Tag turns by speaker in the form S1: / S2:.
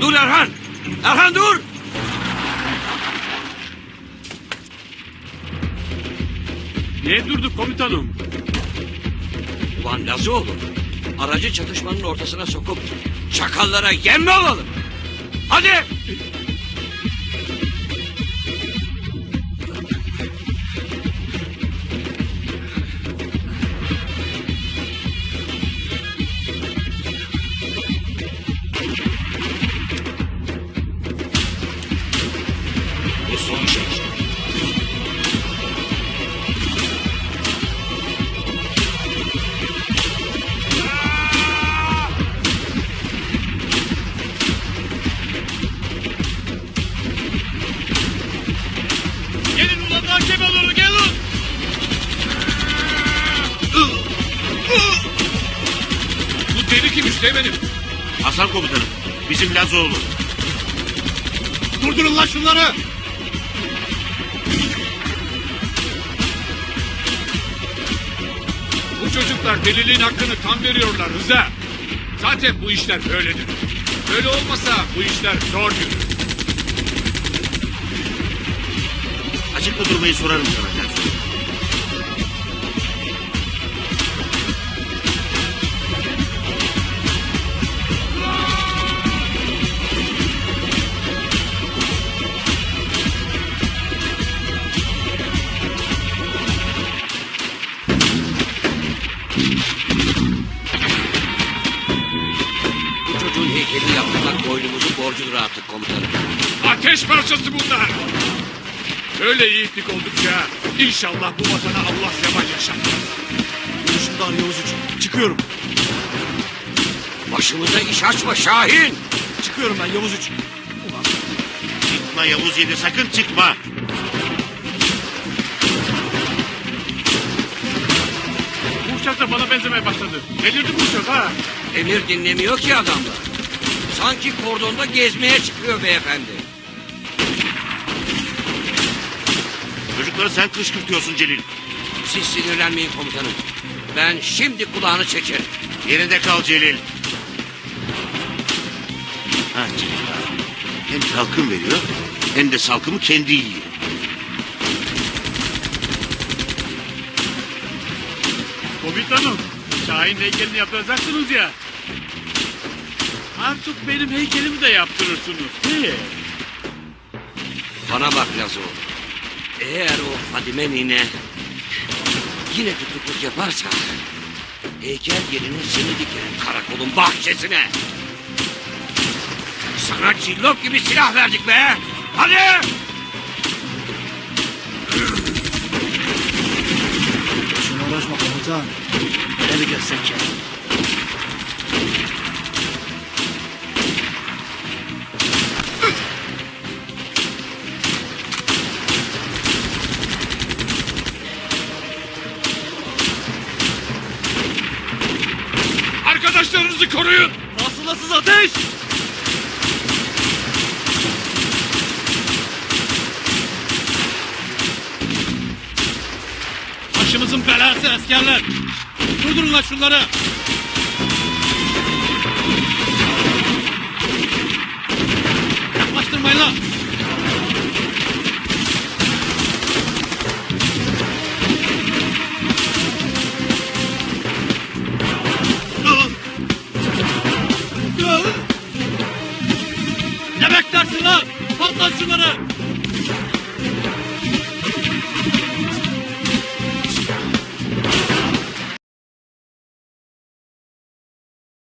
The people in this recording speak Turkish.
S1: Dur Erhan. Erhan dur.
S2: Niye durduk komutanım?
S1: Ulan Lazoğlu. Aracı çatışmanın ortasına sokup çakallara yem mi olalım? Hadi.
S2: Ulan hakeme doğru gelin. Bu deli kim Üsteğmen'im?
S3: Hasan komutanım. Bizim Lazoğlu.
S2: Durdurun lan şunları. Bu çocuklar deliliğin hakkını tam veriyorlar Rıza. Zaten bu işler böyledir. Böyle olmasa bu işler zor yürür.
S3: Açıkta durmayı sorarım sana
S1: çocuğun heykelini yaptırmak boynumuzun borcudur artık komutanım.
S2: Ateş parçası bunlar. Böyle yiğitlik oldukça inşallah bu vatana Allah zeval yaşatmaz.
S4: Şundan Yavuz Uç. Çıkıyorum.
S1: Başımıza iş açma Şahin.
S4: Çıkıyorum ben Yavuz Uç.
S3: Çıkma Yavuz Yedi sakın çıkma.
S2: Bu uçak da bana benzemeye başladı. Delirdi bu uçak ha.
S1: Emir dinlemiyor ki adamlar. Sanki kordonda gezmeye çıkıyor beyefendi.
S3: Çocukları sen kışkırtıyorsun Celil.
S1: Siz sinirlenmeyin komutanım. Ben şimdi kulağını çekerim.
S3: Yerinde kal Celil. Ha Celil abi. Hem salkım veriyor hem de salkımı kendi yiyor.
S2: Komutanım, Şahin heykelini yaptıracaksınız ya. Artık benim heykelimi de yaptırırsınız. Değil.
S1: Bana bak Lazo. Eğer o Fadime nine yine tutukluk yaparsa heykel yerine seni dikerim karakolun bahçesine. Sana cillop gibi silah verdik be. Hadi.
S4: Şuna uğraşma komutan.
S1: Ne mi
S2: Arkadaşlarınızı koruyun.
S4: Nasıl ateş?
S2: Başımızın belası askerler. Durdurun lan şunları. Yaklaştırmayın lan. Beklersin lan?